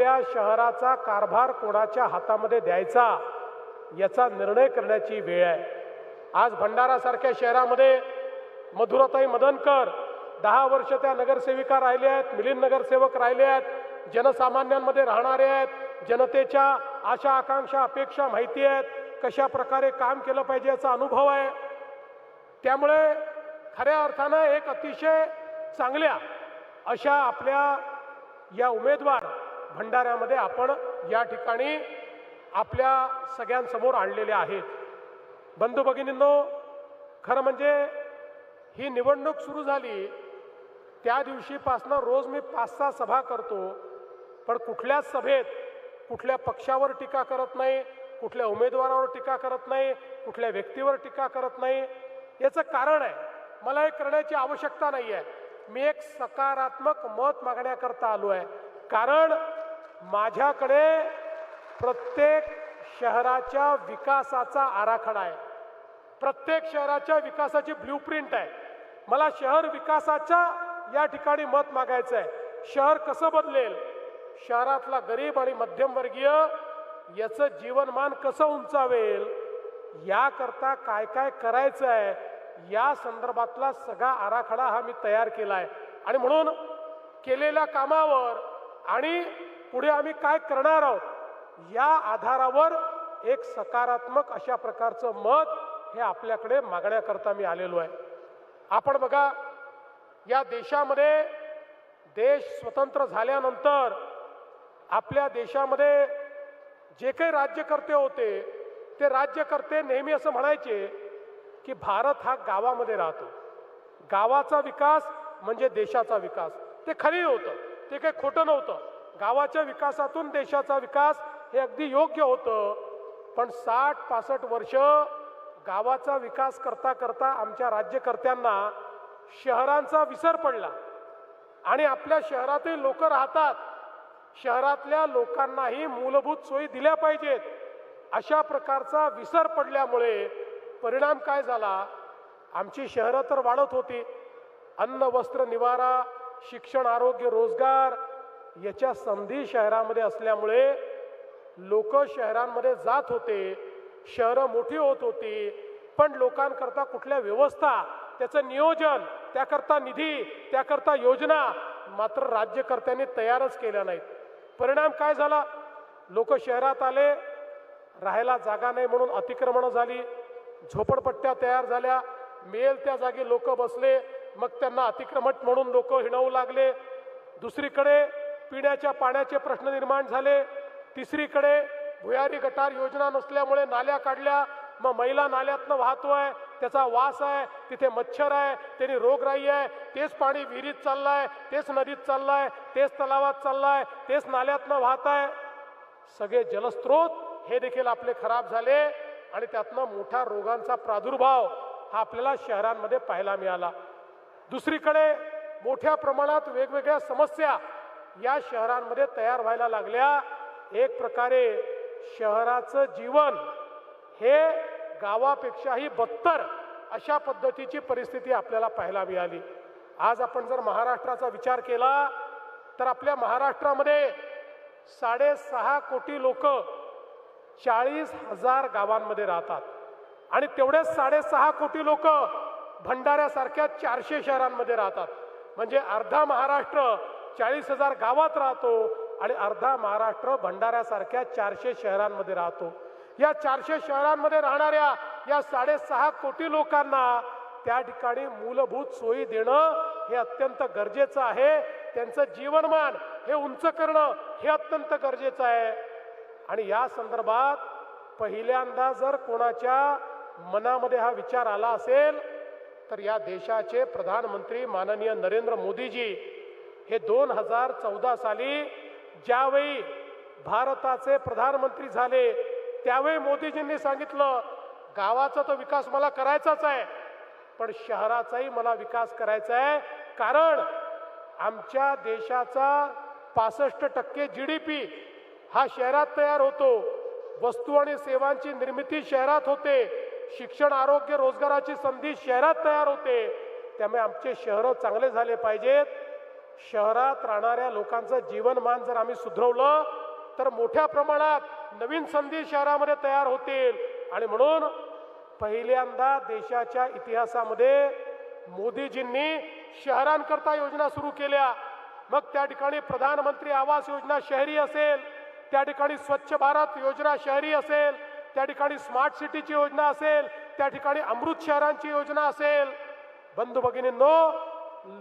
आपल्या शहराचा कारभार कोणाच्या हातामध्ये द्यायचा याचा निर्णय करण्याची वेळ आहे. आज भंडारासारख्या शहरामध्ये मधुराताई मदनकर दहा वर्ष त्या नगरसेविका राहिल्या आहेत मिलिंद नगरसेवक राहिले आहेत जनसामान्यांमध्ये राहणारे आहेत जनतेच्या आशा आकांक्षा अपेक्षा माहिती आहेत कशा प्रकारे काम केलं पाहिजे याचा अनुभव आहे. त्यामुळे खऱ्या अर्थानं एक अतिशय चांगल्या अशा आपल्या या उमेदवार भंडाऱ्यामध्ये आपण या ठिकाणी आपल्या सगळ्यांसमोर आणलेले आहेत. बंधू भगिनींनो खरं म्हणजे ही निवडणूक सुरू झाली. त्या दिवशीपासनं रोज मी पाच सहा सभा करतो. पण कुठल्याच सभेत कुठल्या पक्षावर टीका करत नाही कुठल्या उमेदवारावर टीका करत नाही कुठल्या व्यक्तीवर टीका करत नाही याचं कारण आहे. मला हे करण्याची आवश्यकता नाही आहे मी एक सकारात्मक मत मागण्याकरता आलो आहे. कारण माझ्याकडे प्रत्येक शहराच्या विकासाचा आराखडा आहे. प्रत्येक शहराच्या विकासाची ब्ल्यूप्रिंट आहे. मला शहर विकासाच्या या ठिकाणी मत मागायचं आहे. शहर कसं बदलेल? शहरातला गरीब आणि मध्यमवर्गीय याचं जीवनमान कसं उंचावेल? याकरता काय काय करायचं आहे? या संदर्भातला सगळा आराखडा हा मी तयार केला आहे. आणि म्हणून केलेल्या कामावर आणि पुढे आम्ही काय करणार आहोत? या आधारावर एक सकारात्मक अशा प्रकारचं मत हे आपल्याकडे मागण्याकरता मी आलेलो आहे. आपण बघा या देशामध्ये देश स्वतंत्र झाल्यानंतर आपल्या देशामध्ये जे काही राज्यकर्ते होते ते राज्यकर्ते नेहमी असं म्हणायचे की भारत हा गावामध्ये राहतो. गावाचा विकास म्हणजे देशाचा विकास. ते खरी होतं. ते काही खोटं नव्हतं. गावाच्या विकासातून देशाचा विकास हे अगदी योग्य होतं. पण साठ पासष्ट वर्ष गावाचा विकास करता करता आमच्या राज्यकर्त्यांना शहरांचा विसर पडला. आणि आपल्या शहरातील लोक राहतात. शहरातल्या लोकांनाही मूलभूत सोयी दिल्या पाहिजेत. अशा प्रकारचा विसर पडल्यामुळे परिणाम काय झाला? आमची शहरं तर वाढत होती. अन्न वस्त्र निवारा शिक्षण आरोग्य रोजगार याच्या संधी शहरामध्ये असल्यामुळे लोक शहरांमध्ये जात होते शहरं मोठी होत होती पण लोकांकरता कुठल्या व्यवस्था त्याचं नियोजन त्याकरता निधी त्याकरता योजना मात्र राज्यकर्त्यांनी तयारच केल्या नाहीत. परिणाम काय झाला? लोक शहरात आले राहायला जागा नाही म्हणून अतिक्रमणं झाली झोपडपट्ट्या तयार झाल्या मेल त्या जागी लोक बसले मग त्यांना अतिक्रमक म्हणून लोक हिणवू लागले. दुसरीकडे पिण्याच्या पाण्याचे प्रश्न निर्माण झाले. तिसरीकडे भुयारी गटार योजना नसल्यामुळे नाल्या काढल्या. मग महिला नाल्यातनं वाहतोय त्याचा वास आहे. तिथे मच्छर आहे. त्याने रोगराई आहे. तेच पाणी विहिरीत चाललंय. तेच नदीत चाललंय. तेच तलावात चाललंय. तेच नाल्यातनं वाहत आहे. सगळे जलस्रोत हे देखील आपले खराब झाले आणि त्यातनं मोठ्या रोगांचा प्रादुर्भाव हा आपल्याला शहरांमध्ये पाहायला मिळाला. दुसरीकडे मोठ्या प्रमाणात वेगवेगळ्या समस्या या शहरांमध्ये तयार व्हायला लागल्या. एक प्रकारे शहराचं जीवन हे गावापेक्षाही बत्तर अशा पद्धतीची परिस्थिती आपल्याला पाहायला मिळाली. आज आपण जर महाराष्ट्राचा विचार केला तर आपल्या महाराष्ट्रामध्ये साडेसहा कोटी लोक चाळीस हजार गावांमध्ये राहतात. आणि तेवढेच साडेसहा कोटी लोक भंडाऱ्यासारख्या चारशे शहरांमध्ये राहतात. म्हणजे अर्धा महाराष्ट्र चाळीस हजार गावात राहतो आणि अर्धा महाराष्ट्र भंडाऱ्यासारख्या चारशे शहरांमध्ये राहतो. या चारशे शहरांमध्ये राहणाऱ्या या साडेसहा कोटी लोकांना त्या ठिकाणी मूलभूत सोयी देणं हे अत्यंत गरजेचं आहे. त्यांचं जीवनमान हे उंच करणं हे अत्यंत गरजेचं आहे. आणि या संदर्भात पहिल्यांदा जर कोणाच्या मनामध्ये हा विचार आला असेल तर या देशाचे प्रधानमंत्री माननीय नरेंद्र मोदीजी हे दोन हजार चौदा साली ज्यावेळी भारताचे प्रधानमंत्री झाले त्यावेळी मोदीजींनी सांगितलं गावाचा तो विकास मला करायचाच आहे पण शहराचाही मला विकास करायचा आहे कारण आमच्या देशाचा पासष्ट टक्के जी डी पी हा शहरात तयार होतो. वस्तू आणि सेवांची निर्मिती शहरात होते. शिक्षण आरोग्य रोजगाराची संधी शहरात तयार होते. त्यामुळे आमचे शहरं चांगले झाले पाहिजेत. शहरात राहणाऱ्या लोकांचं जीवनमान जर आम्ही सुधरवलं तर मोठ्या प्रमाणात नवीन संधी शहरामध्ये तयार होतील. आणि म्हणून पहिल्यांदा देशाच्या इतिहासामध्ये मोदीजींनी शहरांकरता योजना सुरू केल्या. मग त्या ठिकाणी प्रधानमंत्री आवास योजना शहरी असेल त्या ठिकाणी स्वच्छ भारत योजना शहरी असेल त्या ठिकाणी स्मार्ट सिटीची योजना असेल त्या ठिकाणी अमृत शहरांची योजना असेल. बंधू भगिनींनो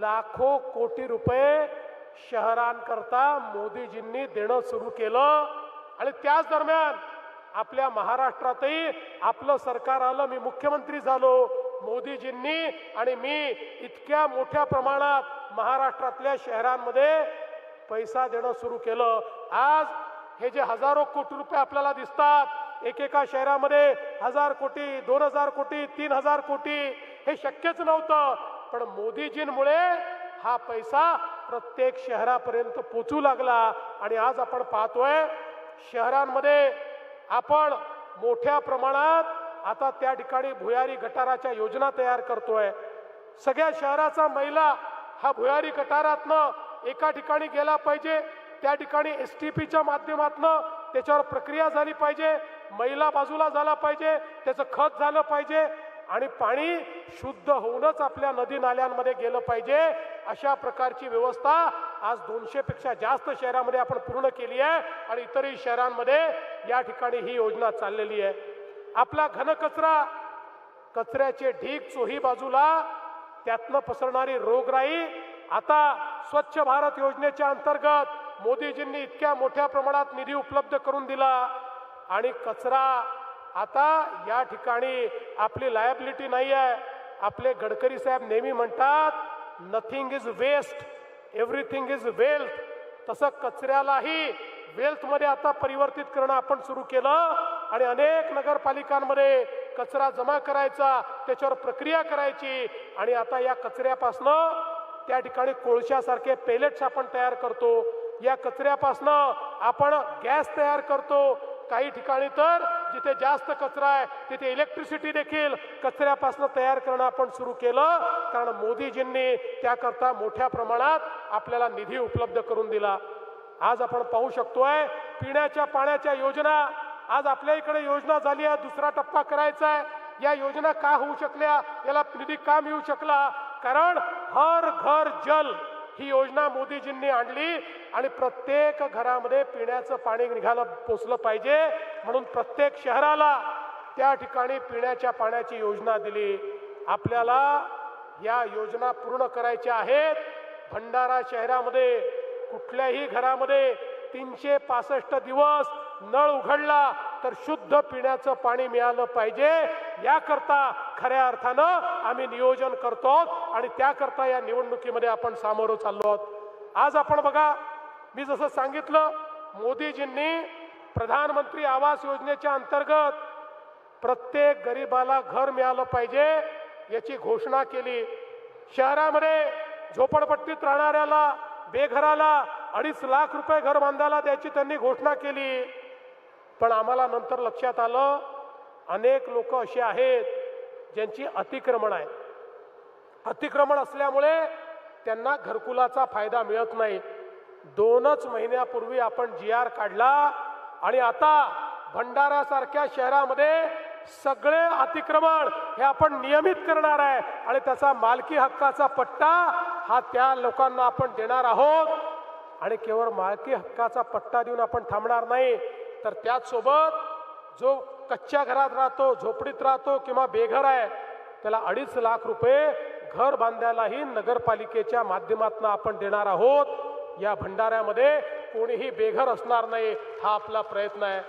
लाखो कोटी रुपये शहरांकरता मोदीजींनी देणं सुरू केलं. आणि त्याच दरम्यान आपल्या महाराष्ट्रातही आपलं सरकार आलं मी मुख्यमंत्री झालो मोदीजींनी आणि मी इतक्या मोठ्या प्रमाणात महाराष्ट्रातल्या शहरांमध्ये पैसा देणं सुरू केलं. आज हे जे हजारो कोटी रुपये आपल्याला दिसतात एकेका शहरामध्ये हजार कोटी दोन हजार कोटी तीन हजार कोटी हे शक्यच नव्हतं. पण मोदीजींमुळे हा पैसा प्रत्येक शहरापर्यंत पोचू लागला आणि आज आपण पाहतोय शहरांमध्ये आपण मोठ्या प्रमाणात आता त्या ठिकाणी भुयारी गटाराच्या योजना तयार करतोय. सगळ्या शहराचा महिला हा भुयारी गटारातनं एका ठिकाणी गेला पाहिजे त्या ठिकाणी एस टी पीच्या माध्यमातनं त्याच्यावर प्रक्रिया झाली पाहिजे मैला बाजूला झाला पाहिजे त्याचं खत झालं पाहिजे आणि पाणी शुद्ध होऊनच आपल्या नदी नाल्यांमध्ये गेलं पाहिजे अशा प्रकारची व्यवस्था आज दोनशे पेक्षा जास्त शहरामध्ये आपण पूर्ण केली आहे आणि इतरही शहरांमध्ये या ठिकाणी ही योजना चाललेली आहे. आपला घनकचरा कचऱ्याचे ढीक चोही बाजूला त्यातनं पसरणारी रोगराई आता स्वच्छ भारत योजनेच्या अंतर्गत मोदीजींनी इतक्या मोठ्या प्रमाणात निधी उपलब्ध करून दिला. आणि कचरा आता या ठिकाणी आपली लायबिलिटी नाही आहे. आपले गडकरी साहेब नेहमी म्हणतात nothing is waste everything is wealth तसं कचऱ्यालाही वेल्थमध्ये आता परिवर्तित करणं आपण सुरू केलं आणि अनेक नगरपालिकांमध्ये कचरा जमा करायचा त्याच्यावर प्रक्रिया करायची आणि आता या कचऱ्यापासनं त्या ठिकाणी कोळशासारखे पेलेट्स आपण तयार करतो. या कचऱ्यापासनं आपण गॅस तयार करतो. काही ठिकाणी तर जिथे जास्त कचरा आहे तिथे इलेक्ट्रिसिटी देखील कचऱ्यापासून तयार करणं आपण सुरू केलं. कारण मोदीजींनी त्याकरता मोठ्या प्रमाणात आपल्याला निधी उपलब्ध करून दिला. आज आपण पाहू शकतोय पिण्याच्या पाण्याच्या योजना आज आपल्या इकडे योजना झाली आहे दुसरा टप्पा करायचा आहे. या योजना का होऊ शकल्या याला निधी का मिळू शकला? कारण हर घर जल ही योजना मोदीजींनी आणली. आणि प्रत्येक घरामध्ये पिण्याचं पाणी निघालं पोचलं पाहिजे. म्हणून प्रत्येक शहराला त्या ठिकाणी पिण्याच्या पाण्याची योजना दिली. आपल्याला या योजना पूर्ण करायच्या आहेत. भंडारा शहरामध्ये कुठल्याही घरामध्ये तीनशे पासष्ट दिवस नळ उघडला तर शुद्ध पिण्याचं पाणी मिळालं पाहिजे. याकरता खऱ्या अर्थानं आम्ही नियोजन करतो आणि त्याकरता या निवडणुकीमध्ये आपण सामोरं चाललो आहोत. आज आपण बघा मी जसं सांगितलं मोदीजींनी प्रधानमंत्री आवास योजनेच्या अंतर्गत प्रत्येक गरिबाला घर मिळालं पाहिजे याची घोषणा केली. शहरामध्ये झोपडपट्टीत राहणाऱ्याला बेघराला अडीच लाख रुपये घर बांधायला द्यायची त्यांनी घोषणा केली. पण आम्हाला नंतर लक्षात आलं अनेक लोक असे आहेत ज्यांची अतिक्रमण आहे अतिक्रमण असल्यामुळे त्यांना घरकुलाचा फायदा मिळत नाही. दोनच महिन्यापूर्वी आपण जी आर काढला आणि आता भंडाऱ्यासारख्या शहरामध्ये सगळे अतिक्रमण हे आपण नियमित करणार आहे आणि त्याचा मालकी हक्काचा पट्टा हा त्या लोकांना आपण देणार आहोत. आणि केवळ मालकी हक्काचा पट्टा देऊन आपण थांबणार नाही तर त्याचसोबत जो कच्च्या घरात राहतो झोपडीत राहतो किंवा बेघर आहे त्याला अडीच लाख रुपये घर बांधायलाही नगरपालिकेच्या माध्यमातून आपण देणार आहोत. या भंडाऱ्यामध्ये कोणीही बेघर असणार नाही हा आपला प्रयत्न आहे.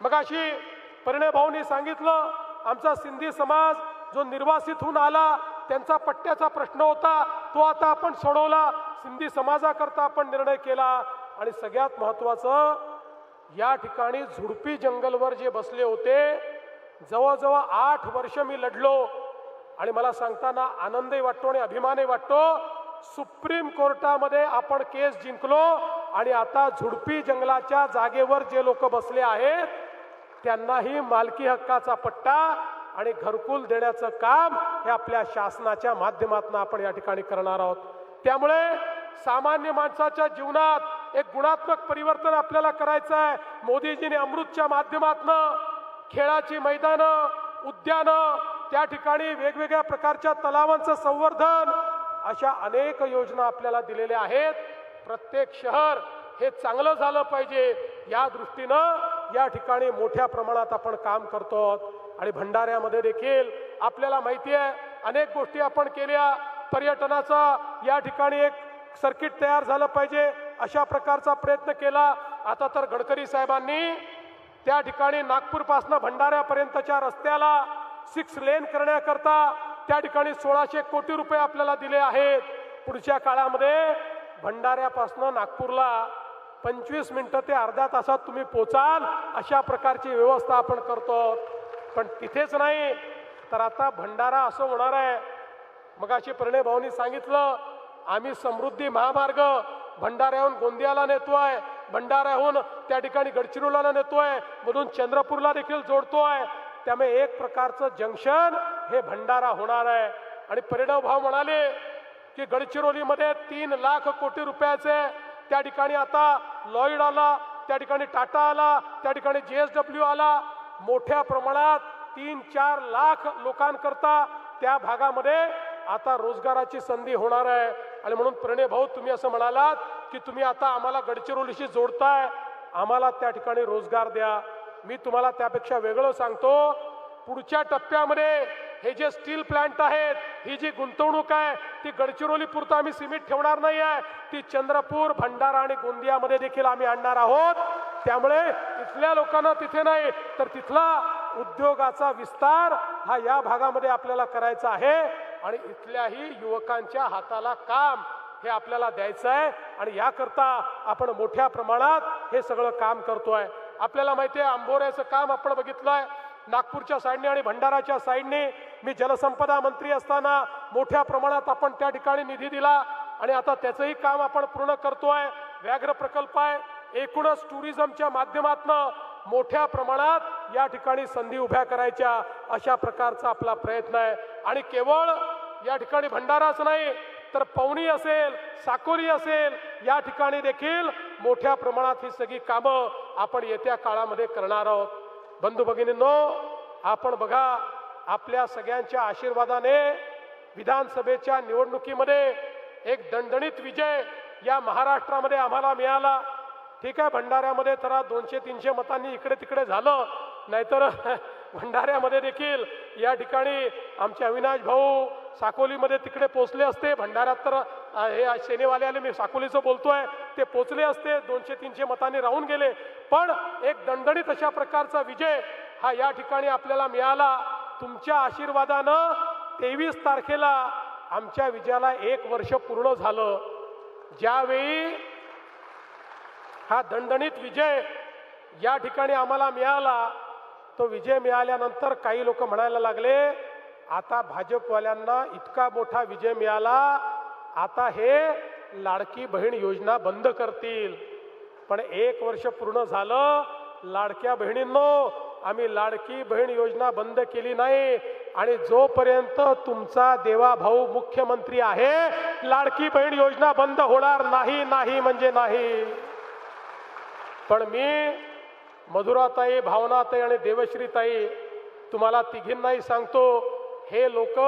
मग अशी परिणय भाऊनी सांगितलं आमचा सिंधी समाज जो निर्वासित होऊन आला त्यांचा पट्ट्याचा प्रश्न होता तो आता आपण सोडवला. सिंधी समाजाकरता आपण निर्णय केला आणि सगळ्यात महत्त्वाचं या ठिकाणी झुडपी जंगलवर जे बसले होते जवळजवळ आठ वर्ष मी लढलो. आणि मला सांगताना आनंदही वाटतो आणि अभिमानही वाटतो सुप्रीम कोर्टामध्ये आपण केस जिंकलो आणि आता झुडपी जंगलाच्या जागेवर जे लोक बसले आहेत त्यांनाही मालकी हक्काचा पट्टा आणि घरकुल देण्याचं काम हे आपल्या शासनाच्या माध्यमातून आपण या ठिकाणी करणार आहोत. त्यामुळे सामान्य माणसाच्या जीवनात एक गुणात्मक परिवर्तन आपल्याला करायचं आहे मोदीजीने अमृतच्या माध्यमातनं खेळाची मैदानं उद्यानं त्या ठिकाणी वेगवेगळ्या प्रकारच्या तलावांचं संवर्धन अशा अनेक योजना आपल्याला दिलेल्या आहेत. प्रत्येक शहर हे चांगलं झालं पाहिजे. या दृष्टीनं या ठिकाणी मोठ्या प्रमाणात आपण काम करतो. आणि भंडाऱ्यामध्ये देखील आपल्याला माहिती आहे अनेक गोष्टी आपण केल्या. पर्यटनाचा या ठिकाणी एक सर्किट तयार झालं पाहिजे अशा प्रकारचा प्रयत्न केला. आता तर गडकरी साहेबांनी त्या ठिकाणी नागपूरपासनं भंडाऱ्यापर्यंतच्या रस्त्याला सिक्स लेन करण्याकरता त्या ठिकाणी सोळाशे कोटी रुपये आपल्याला दिले आहेत. पुढच्या काळामध्ये भंडाऱ्यापासून नागपूरला पंचवीस मिनटं ते अर्ध्या तासात तुम्ही पोचाल अशा प्रकारची व्यवस्था आपण करतो. पण तिथेच नाही तर आता भंडारा असं होणार आहे. मगाशी प्रणय भाऊनी सांगितलं आम्ही समृद्धी महामार्ग भंडाऱ्याहून गोंदियाला नेतोय. भंडाऱ्याहून त्या ठिकाणी गडचिरोलीला नेतोय. मधून चंद्रपूरला देखील जोडतोय. त्यामुळे एक प्रकारचं जंक्शन हे भंडारा होणार आहे. आणि परिणव भाऊ म्हणाले की गडचिरोलीमध्ये तीन लाख कोटी रुपयाचे त्या ठिकाणी आता लॉईड आला त्या ठिकाणी टाटा आला त्या ठिकाणी जे एस डब्ल्यू आला. मोठ्या प्रमाणात तीन चार लाख लोकांकरता त्या भागामध्ये आता रोजगाराची संधी होणार आहे. आणि म्हणून प्रणय भाऊ तुम्ही असं म्हणालात की तुम्ही आता आम्हाला गडचिरोलीशी जोडताय. आम्हाला त्या ठिकाणी रोजगार द्या. मी तुम्हाला त्यापेक्षा वेगळं सांगतो. पुढच्या टप्प्यामध्ये हे जे स्टील प्लांट आहेत ही जी गुंतवणूक आहे ती गडचिरोली पुरतं आम्ही सिमेंट ठेवणार नाही आहे. ती चंद्रपूर भंडारा आणि गोंदियामध्ये देखील आम्ही आणणार आहोत. त्यामुळे इथल्या लोकांना तिथे नाही तर तिथला उद्योगाचा विस्तार हा या भागामध्ये आपल्याला करायचा आहे. आणि इथल्याही युवकांच्या हाताला काम हे आपल्याला द्यायचं आहे. आणि याकरता आपण मोठ्या प्रमाणात हे सगळं काम करतोय. आपल्याला माहिती आहे आंबोऱ्याचं काम आपण बघितलंय. नागपूरच्या साईडने आणि भंडाराच्या साईडने मी जलसंपदा मंत्री असताना मोठ्या प्रमाणात आपण त्या ठिकाणी निधी दिला आणि आता त्याचंही काम आपण पूर्ण करतोय. व्याघ्र प्रकल्प आहे. एकूणच टुरिझमच्या माध्यमातनं मोठ्या प्रमाणात या ठिकाणी संधी उभ्या करायच्या अशा प्रकारचा आपला प्रयत्न आहे. आणि केवळ या ठिकाणी भंडाराच नाही तर पवनी असेल साकोली असेल या ठिकाणी देखील मोठ्या प्रमाणात ही सगळी कामं आपण येत्या काळामध्ये करणार आहोत. बंधू भगिनींनो आपण बघा आपल्या सगळ्यांच्या आशीर्वादाने विधानसभेच्या निवडणुकीमध्ये एक दणदणीत विजय या महाराष्ट्रामध्ये आम्हाला मिळाला. ठीक आहे भंडाऱ्यामध्ये तर दोनशे तीनशे मतांनी इकडे तिकडे झालं. नाहीतर भंडाऱ्यामध्ये देखील या ठिकाणी आमचे अविनाश भाऊ साकोलीमध्ये तिकडे पोचले असते. भंडाऱ्यात तर हे सेनेवाले आले मी साकोलीचं बोलतोय. ते पोचले असते दोनशे तीनशे मतांनी राहून गेले. पण एक दणदणीत अशा प्रकारचा विजय हा या ठिकाणी आपल्याला मिळाला. तुमच्या आशीर्वादानं तेवीस तारखेला आमच्या विजयाला एक वर्ष पूर्ण झालं. ज्यावेळी हा दणदणीत विजय या ठिकाणी आम्हाला मिळाला तो विजय मिळाल्यानंतर काही लोक म्हणायला लागले आता भाजपवाल्यांना इतका मोठा विजय मिळाला आता हे लाडकी बहीण योजना बंद करतील. पण एक वर्ष पूर्ण झालं लाडक्या बहिणींनो आम्ही लाडकी बहीण योजना बंद केली नाही. आणि जोपर्यंत तुमचा देवा भाऊ मुख्यमंत्री आहे लाडकी बहीण योजना बंद होणार नाही नाही म्हणजे नाही. पण मी मधुराताई भावनाताई आणि देवश्रीताई तुम्हाला तिघींनाही सांगतो हे लोक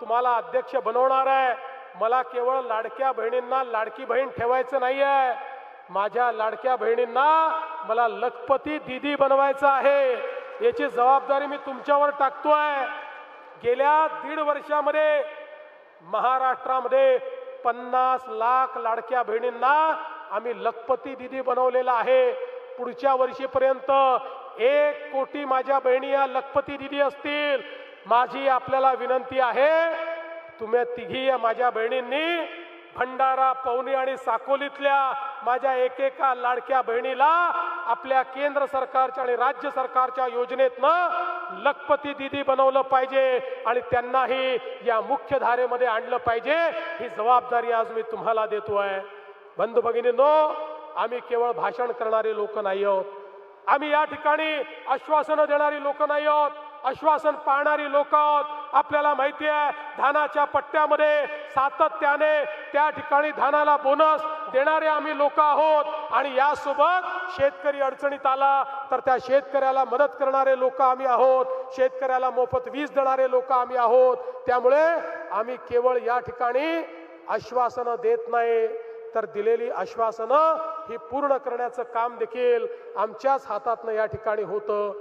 तुम्हाला अध्यक्ष बनवणार आहे. मला केवळ लाडक्या बहिणींना लाडकी बहीण ठेवायचं नाही आहे माझ्या लाडक्या बहिणींना मला लखपती दिदी बनवायचं आहे. याची जबाबदारी मी तुमच्यावर टाकतोय. गेल्या दीड वर्षामध्ये महाराष्ट्रामध्ये पन्नास लाख लाडक्या बहिणींना आम्ही लखपती दिदी बनवलेला आहे. पुढच्या वर्षीपर्यंत एक कोटी माझ्या बहिणी या लखपती दिदी असतील. माझी आपल्याला विनंती आहे तुम्ही तिघी या माझ्या बहिणींनी भंडारा पवनी आणि साकोलीतल्या माझ्या एकेका लाडक्या बहिणीला आपल्या केंद्र सरकारच्या आणि राज्य सरकारच्या योजनेतनं लखपती दिदी बनवलं पाहिजे आणि त्यांनाही या मुख्य धारेमध्ये आणलं पाहिजे. ही जबाबदारी आज मी तुम्हाला देतो आहे. बंधू भगिनींनो आम्ही केवळ भाषण करणारे लोक नाही आहोत. आम्ही या ठिकाणी आश्वासनं देणारी लोक नाही आहोत. आश्वासन पाळणारी लोक आहोत. आपल्याला माहिती आहे धानाच्या पट्ट्यामध्ये सातत्याने त्या ठिकाणी धानाला बोनस देणारे आम्ही लोक आहोत. आणि यासोबत शेतकरी अडचणीत आला तर त्या शेतकऱ्याला मदत करणारे लोक आम्ही आहोत. शेतकऱ्याला मोफत वीज देणारे लोक आम्ही आहोत. त्यामुळे आम्ही केवळ या ठिकाणी आश्वासनं देत नाही. तर दिलेली आश्वासनं ही पूर्ण करण्याचं काम देखील आमच्याच हातातनं या ठिकाणी होतं.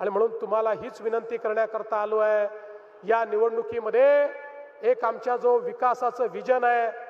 आणि म्हणून तुम्हाला हीच विनंती करण्याकरता आलो आहे. या निवडणुकीमध्ये एक आमच्या जो विकासाचं विजन आहे